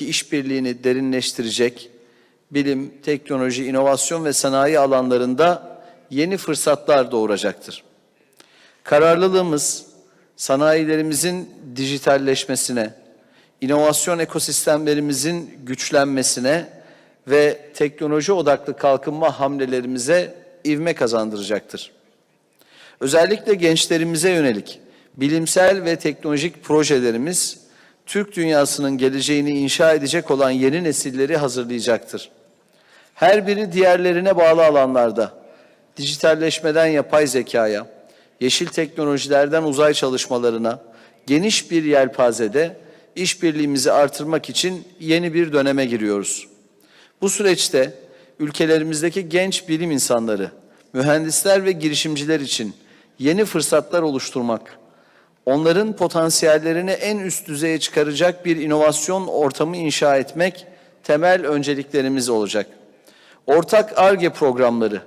işbirliğini derinleştirecek, bilim, teknoloji, inovasyon ve sanayi alanlarında yeni fırsatlar doğuracaktır. Kararlılığımız sanayilerimizin dijitalleşmesine, inovasyon ekosistemlerimizin güçlenmesine ve teknoloji odaklı kalkınma hamlelerimize ivme kazandıracaktır. Özellikle gençlerimize yönelik bilimsel ve teknolojik projelerimiz Türk dünyasının geleceğini inşa edecek olan yeni nesilleri hazırlayacaktır. Her biri diğerlerine bağlı alanlarda dijitalleşmeden yapay zekaya, yeşil teknolojilerden uzay çalışmalarına geniş bir yelpazede işbirliğimizi artırmak için yeni bir döneme giriyoruz. Bu süreçte ülkelerimizdeki genç bilim insanları, mühendisler ve girişimciler için yeni fırsatlar oluşturmak, onların potansiyellerini en üst düzeye çıkaracak bir inovasyon ortamı inşa etmek temel önceliklerimiz olacak. Ortak ARGE programları,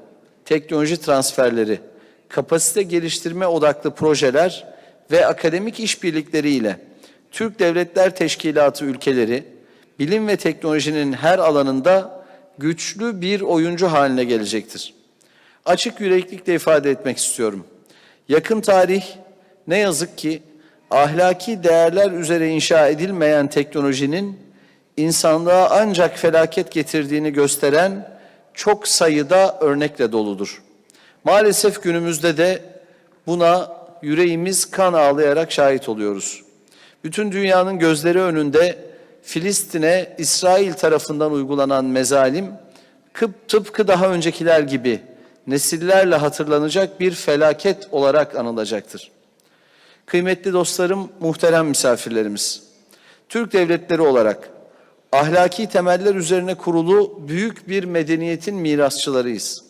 teknoloji transferleri, kapasite geliştirme odaklı projeler ve akademik işbirlikleriyle Türk Devletler Teşkilatı ülkeleri bilim ve teknolojinin her alanında güçlü bir oyuncu haline gelecektir. Açık yüreklikle ifade etmek istiyorum. Yakın tarih ne yazık ki ahlaki değerler üzere inşa edilmeyen teknolojinin insanlığa ancak felaket getirdiğini gösteren çok sayıda örnekle doludur. Maalesef günümüzde de buna yüreğimiz kan ağlayarak şahit oluyoruz. Bütün dünyanın gözleri önünde Filistin'e İsrail tarafından uygulanan mezalim kıp tıpkı daha öncekiler gibi nesillerle hatırlanacak bir felaket olarak anılacaktır. Kıymetli dostlarım, muhterem misafirlerimiz. Türk devletleri olarak ahlaki temeller üzerine kurulu büyük bir medeniyetin mirasçılarıyız.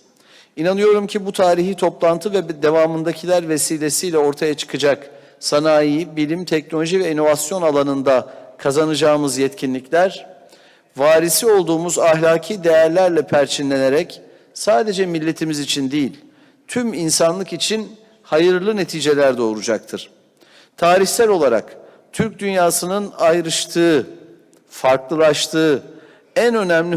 İnanıyorum ki bu tarihi toplantı ve devamındakiler vesilesiyle ortaya çıkacak sanayi, bilim, teknoloji ve inovasyon alanında kazanacağımız yetkinlikler, varisi olduğumuz ahlaki değerlerle perçinlenerek sadece milletimiz için değil, tüm insanlık için hayırlı neticeler doğuracaktır. Tarihsel olarak Türk dünyasının ayrıştığı, farklılaştığı en önemli